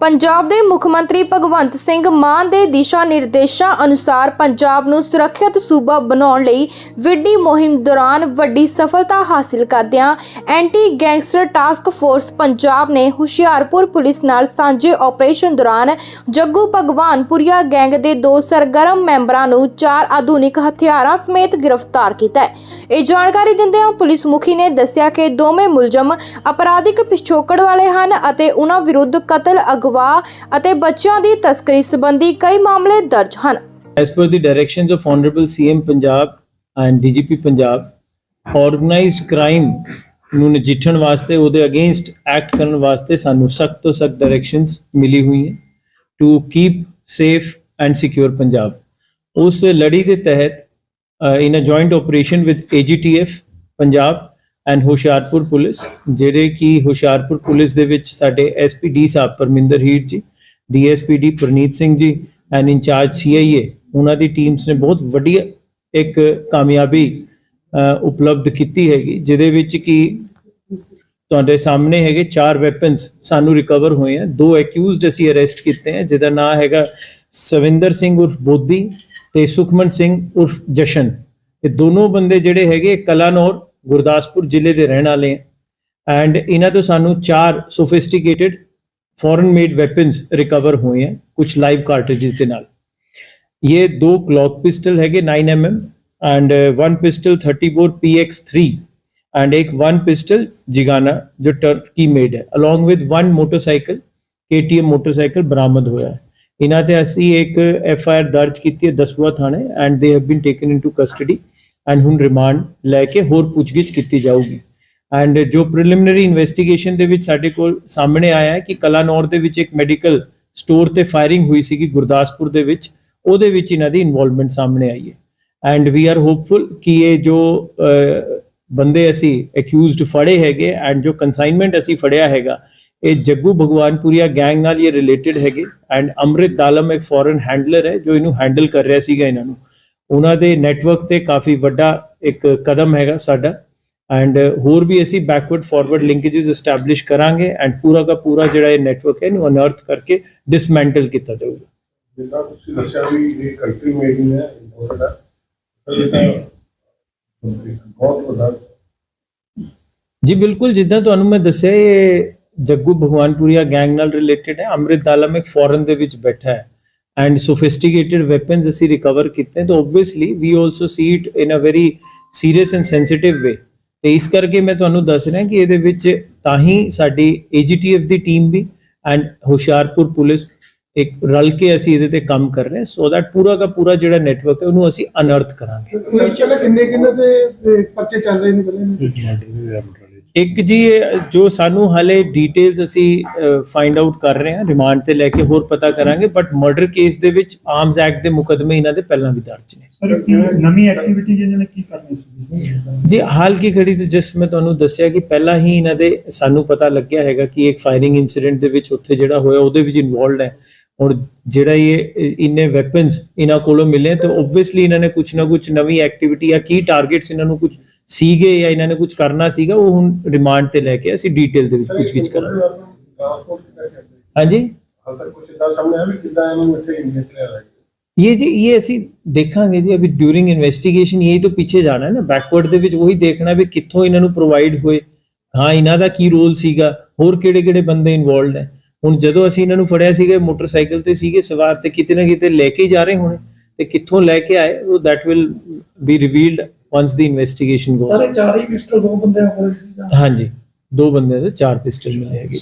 ਪੰਜਾਬ ਦੇ ਮੁੱਖ ਮੰਤਰੀ ਭਗਵੰਤ ਸਿੰਘ ਮਾਨ ਦੇ ਦਿਸ਼ਾ ਨਿਰਦੇਸ਼ਾਂ ਅਨੁਸਾਰ ਪੰਜਾਬ ਨੂੰ ਸੁਰੱਖਿਅਤ ਸੂਬਾ ਬਣਾਉਣ ਲਈ ਵਿੱਢੀ ਮੁਹਿੰਮ ਦੌਰਾਨ ਵੱਡੀ ਸਫਲਤਾ ਹਾਸਲ ਕਰਦਿਆਂ anti gangster task force Punjab ਨੇ ਹੁਸ਼ਿਆਰਪੁਰ ਪੁਲਿਸ ਨਾਲ ਸਾਂਝੇ ਆਪਰੇਸ਼ਨ ਦੌਰਾਨ ਜੱਗੂ ਭਗਵਾਨਪੁਰੀਆ ਗੈਂਗ ਦੇ ਦੋ ਸਰਗਰਮ ਮੈਂਬਰਾਂ ਨੂੰ ਚਾਰ ਆਧੁਨਿਕ ਹਥਿਆਰਾਂ ਸਮੇਤ ਗ੍ਰਿਫਤਾਰ ਕੀਤਾ ਹੈ। ਇਹ ਜਾਣਕਾਰੀ ਦਿੰਦਿਆਂ ਪੁਲਿਸ ਮੁਖੀ ਨੇ ਦੱਸਿਆ ਕਿ ਦੋਵੇਂ ਮੁਲਜ਼ਮ ਅਪਰਾਧਿਕ ਪਿਛੋਕੜ ਵਾਲੇ ਹਨ ਅਤੇ ਉਹਨਾਂ ਵਿਰੁੱਧ ਕਤਲ ਅਗਵਾ ਅਤੇ ਬੱਚਿਆਂ ਦੀ ਤਸਕਰੀ ਸੰਬੰਧੀ ਕਈ ਮਾਮਲੇ ਦਰਜ ਹਨ। As per the directions of Honorable CM Punjab and DGP Punjab, organized crime ਨੂੰ ਨਜਿੱਠਣ ਵਾਸਤੇ ਉਹਦੇ ਅਗੇਂਸਟ ਐਕਟ ਕਰਨ ਵਾਸਤੇ ਸਾਨੂੰ ਸਖਤ ਤੋਂ ਸਖਤ ਡਾਇਰੈਕਸ਼ਨਸ ਮਿਲੀ ਹੋਈ ਹੈ to keep safe and secure Punjab ਉਸ ਲੜੀ ਦੇ ਤਹਿਤ in a joint operation with AGTF Punjab and Hoshiarpur police ਜਿਹੜੇ ਕਿ ਹੁਸ਼ਿਆਰਪੁਰ ਪੁਲਿਸ ਦੇ ਵਿੱਚ ਸਾਡੇ ਐਸਪੀਡੀ ਸਾਹਿਬ ਪਰਮਿੰਦਰ ਹੀਰ ਜੀ ਡੀਐਸਪੀਡੀ Praneet Singh ji and incharge CIA ਉਹਨਾਂ ਦੀ ਟੀਮਸ ਨੇ ਬਹੁਤ ਵੱਡੀ ਇੱਕ ਕਾਮਯਾਬੀ ਉਪਲਬਧ ਕੀਤੀ ਹੈਗੀ, ਜਿਹਦੇ ਵਿੱਚ ਕਿ ਤੁਹਾਡੇ ਸਾਹਮਣੇ ਹੈਗੇ ਚਾਰ ਵੈਪਨਸ ਸਾਨੂੰ ਰਿਕਵਰ ਹੋਏ ਆ, ਦੋ ਐਕਿਊਜ਼ਡ ਅਸੀਂ ਅਰੈਸਟ ਕੀਤੇ ਆ, ਜਿਹਦਾ ਨਾਮ ਹੈਗਾ ਸਵਿੰਦਰ ਸਿੰਘ ਉਰਫ ਬੋਦੀ ਤੇ ਸੁਖਮਨ ਸਿੰਘ ਉਰਫ ਜਸ਼ਨ। ਇਹ ਦੋਨੋਂ ਬੰਦੇ ਜਿਹੜੇ ਹੈਗੇ ਕਲਾਨੌਰ, ਗੁਰਦਾਸਪੁਰ ਜ਼ਿਲ੍ਹੇ ਦੇ ਰਹਿਣ ਵਾਲੇ ਆ। ਐਂਡ ਇਹਨਾਂ ਤੋਂ ਸਾਨੂੰ ਚਾਰ sophisticated foreign made weapons recover ਹੋਏ ਆ ਕੁਝ ਲਾਈਵ ਕਾਰਟ੍ਰਿਜਸ ਦੇ ਨਾਲ। ਇਹ ਦੋ ਕਲੌਕ ਪਿਸਟਲ ਹੈਗੇ 9mm and one pistol 30 bore PX3 and ਇੱਕ ਵਨ ਪਿਸਟਲ ਜਿਗਾਨਾ ਜੋ ਟਰਕੀ ਮੇਡ ਹੈ। Along with one motorcycle KTM motorcycle ਬਰਾਮਦ ਹੋਇਆ ਹੈ। ਇਹਨਾਂ ਤੇ ਅਸੀਂ ਇੱਕ ਐਫ ਆਈ ਆਰ ਦਰਜ ਕੀਤੀ ਹੈ ਦਸੂਆ ਥਾਣੇ and they have been taken into custody and ਹੁਣ ਰਿਮਾਂਡ ਲੈ ਕੇ ਹੋਰ ਪੁੱਛਗਿੱਛ ਕੀਤੀ ਜਾਊਗੀ। ਐਂਡ ਜੋ ਪ੍ਰੀਲਿਮਿਨਰੀ ਇਨਵੈਸਟੀਗੇਸ਼ਨ ਦੇ ਵਿੱਚ ਸਾਡੇ ਕੋਲ ਸਾਹਮਣੇ ਆਇਆ ਹੈ ਕਿ ਕਲਾਨੌਰ ਦੇ ਵਿੱਚ ਇੱਕ ਮੈਡੀਕਲ ਸਟੋਰ ਤੇ ਫਾਇਰਿੰਗ ਹੋਈ ਸੀਗੀ ਗੁਰਦਾਸਪੁਰ ਦੇ ਵਿੱਚ, ਉਹਦੇ ਵਿੱਚ ਇਹਨਾਂ ਦੀ ਇਨਵੋਲਵਮੈਂਟ ਸਾਹਮਣੇ ਆਈ ਹੈ। ਐਂਡ ਵੀ ਆਰ ਹੋਪਫੁਲ ਕਿ ਇਹ ਜੋ ਬੰਦੇ ਅਸੀਂ ਅਕਿਊਜ਼ਡ ਫੜੇ ਹੈਗੇ ਐਂਡ ਜੋ ਕਨਸਾਈਨਮੈਂਟ ਅਸੀਂ ਫੜਿਆ ਹੈਗਾ ਇਹ ਜੱਗੂ ਭਗਵਾਨਪੁਰੀਆ ਗੈਂਗ ਨਾਲ ਇਹ ਰਿਲੇਟਡ ਹੈਗੇ ਐਂਡ ਅੰਮ੍ਰਿਤ ਦਾਲਮ ਇੱਕ ਫੋਰਨ ਹੈਂਡਲਰ ਹੈ ਜੋ ਇਹਨੂੰ ਹੈਂਡਲ ਕਰ ਰਿਹਾ ਸੀਗਾ ਇਹਨਾਂ ਨੂੰ। ਉਹਨਾਂ ਦੇ ਨੈਟਵਰਕ ਤੇ ਕਾਫੀ ਵੱਡਾ ਇੱਕ ਕਦਮ ਹੈਗਾ ਸਾਡਾ ਐਂਡ ਹੋਰ ਵੀ ਅਸੀਂ ਬੈਕਵਰਡ ਫਾਰਵਰਡ ਲਿੰਕੇजेस ਐਸਟੈਬਲਿਸ਼ ਕਰਾਂਗੇ ਐਂਡ ਪੂਰਾ ਦਾ ਪੂਰਾ ਜਿਹੜਾ ਇਹ ਨੈਟਵਰਕ ਹੈ ਇਹਨੂੰ ਅਨਰਥ ਕਰਕੇ ਡਿਸਮੈਂਟਲ ਕੀਤਾ ਜਾਊਗਾ। ਜਿੱਦਾਂ ਤੁਸੀਂ ਦੱਸਿਆ ਵੀ ਇਹ ਕੰਟਰੀ ਮੇਡ ਹੀ ਹੈ ਇੰਪੋਰਟਡ ਬਹੁਤ ਵੱਡਾ ਜੀ ਬਿਲਕੁਲ ਜਿੱਦਾਂ ਤੁਹਾਨੂੰ ਮੈਂ ਦੱਸਿਆ ਇਹ ਜੱਗੂ ਭਗਵਾਨਪੁਰੀਆ ਗੈਂਗ ਨਾਲ ਰਿਲੇਟਡ ਹੈ। ਅੰਮ੍ਰਿਤ ਦਾਲਮ ਇੱਕ ਫੋਰਨ ਦੇ ਵਿੱਚ ਬੈਠਾ ਹੈ। ਐਂਡ ਸੋਫਿਸਟੀਕੇਟਿਡ ਵੈਪਨਸ ਅਸੀਂ ਰਿਕਵਰ ਕੀਤੇ ਤਾਂ obviously we also see it in a very serious and sensitive way ਤੇ ਇਸ ਕਰਕੇ ਮੈਂ ਤੁਹਾਨੂੰ ਦੱਸ ਰਿਹਾ ਕਿ ਇਹਦੇ ਵਿੱਚ ਤਾਂ ਹੀ ਸਾਡੀ AGTF ਦੀ ਟੀਮ ਵੀ ਐਂਡ ਹੁਸ਼ਿਆਰਪੁਰ ਪੁਲਿਸ ਇੱਕ ਰਲ ਕੇ ਅਸੀਂ ਇਹਦੇ ਤੇ ਕੰਮ ਕਰ ਰਹੇ ਹਾਂ। ਸੋ ਦੈਟ ਪੂਰਾ ਦਾ ਪੂਰਾ ਜਿਹੜਾ ਨੈਟਵਰਕ ਹੈ ਉਹਨੂੰ ਅਸੀਂ ਅਨਰਥ ਕਰਾਂਗੇ। ਚੱਲੇ ਕਿੰਨੇ ਕਿੰਨੇ ਤੇ ਪਰਚੇ ਚੱਲ ਰਹੇ ਨੇ ਪਹਿਲੇ? ਨੇ ਇੱਕ ਜੀ ਜੋ ਸਾਨੂੰ ਹਾਲੇ ਡਿਟੇਲਸ ਅਸੀਂ ਫਾਈਂਡ ਆਊਟ ਕਰ ਰਹੇ ਹਾਂ ਰਿਮਾਂਡ ਤੇ ਲੈ ਕੇ ਹੋਰ ਪਤਾ ਕਰਾਂਗੇ ਬਟ ਮਰਡਰ ਕੇਸ ਦੇ ਵਿੱਚ ਆਰਮਸ ਐਕਟ ਦੇ ਮੁਕਦਮੇ ਇਹਨਾਂ ਦੇ ਪਹਿਲਾਂ ਵੀ ਦਰਜ ਨੇ। ਸਰ ਨਵੀਂ ਐਕਟੀਵਿਟੀ ਜਿਹਨਾਂ ਨੇ ਕੀ ਕਰਨੀ ਸੀ? ਜੀ ਹਾਲ ਕੀ ਘੜੀ ਤੇ ਜਸਟ ਮੈਂ ਤੁਹਾਨੂੰ ਦੱਸਿਆ ਕਿ ਪਹਿਲਾਂ ਹੀ ਇਹਨਾਂ ਦੇ ਸਾਨੂੰ ਪਤਾ ਲੱਗਿਆ ਹੈਗਾ ਕਿ ਇੱਕ ਫਾਇਰਿੰਗ ਇਨਸੀਡੈਂਟ ਦੇ ਵਿੱਚ ਉੱਥੇ ਜਿਹੜਾ ਹੋਇਆ ਉਹਦੇ ਵਿੱਚ ਇਨਵੋਲਡ ਹੈ। ਹੁਣ ਜਿਹੜਾ ਇਹ ਇੰਨੇ ਵੈਪਨਸ ਇਹਨਾਂ ਕੋਲੋਂ ਮਿਲੇ ਤਾਂ ਆਬਵੀਅਸਲੀ ਇਹਨਾਂ ਨੇ ਕੁਝ ਨਾ ਕੁਝ ਨਵੀਂ ਐਕਟੀਵਿਟੀ ਜਾਂ ਕੀ ਟਾਰਗੇਟਸ ਇਹਨਾਂ ਨੂੰ ਕੁਝ ਸੀਗੇ ਜਾਂ ਇਹਨਾਂ ਨੇ ਕੁਝ ਕਰਨਾ ਸੀਗਾ ਉਹ ਹੁਣ ਰਿਮਾਂਡ ਤੇ ਲੈ ਕੇ ਅਸੀਂ ਡਿਟੇਲ ਦੇ ਵਿੱਚ ਪੁੱਛਗਿੱਛ ਕਰਾਂਗੇ ਹਾਂਜੀ ਹਾਲ ਤੱਕ ਕੁਝ ਇਦਾਂ ਸਾਹਮਣੇ ਆਇਆ ਵੀ ਕਿੱਦਾਂ ਇਹਨੂੰ ਇੱਥੇ ਇੰਜੈਕਟ ਲਿਆ ये जी ये ਅਸੀਂ ਦੇਖਾਂਗੇ ਜੀ ਅਭੀ ਡਿਊਰਿੰਗ ਇਨਵੈਸਟੀਗੇਸ਼ਨ ਯਹੀ ਤੋਂ ਪਿੱਛੇ ਜਾਣਾ ਹੈ ਨਾ ਬੈਕਵਰਡ ਦੇ ਵਿੱਚ ਉਹੀ ਦੇਖਣਾ ਵੀ ਕਿੱਥੋਂ ਇਹਨਾਂ ਨੂੰ ਪ੍ਰੋਵਾਈਡ ਹੋਏ ਹਾਂ ਇਹਨਾਂ ਦਾ ਕੀ ਰੋਲ ਸੀਗਾ ਹੋਰ ਕਿਹੜੇ ਕਿਹੜੇ ਬੰਦੇ ਇਨਵੋਲਡ ਹੈ ਹੁਣ ਜਦੋਂ ਅਸੀਂ ਇਹਨਾਂ ਨੂੰ ਫੜਿਆ ਸੀਗਾ ਮੋਟਰਸਾਈਕਲ ਤੇ ਸੀਗੇ ਸਵਾਰ ਤੇ ਕਿਤੇ ਨਾ ਕਿਤੇ ਲੈ ਕੇ ਹੀ ਜਾ ਰਹੇ ਹੋਣੇ ਤੇ ਕਿੱਥੋਂ ਲੈ ਕੇ ਆਏ ਉਹ that will be revealed once the investigation go ਸਾਰੇ ਚਾਰ ਹੀ ਪਿਸਟਲ ਦੋ ਬੰਦੇ ਕੋਲ ਸੀ ਹਾਂਜੀ ਦੋ ਬੰਦੇ ਦੇ ਚਾਰ ਪਿਸਟਲ ਮਿਲੇ ਹੈਗੇ।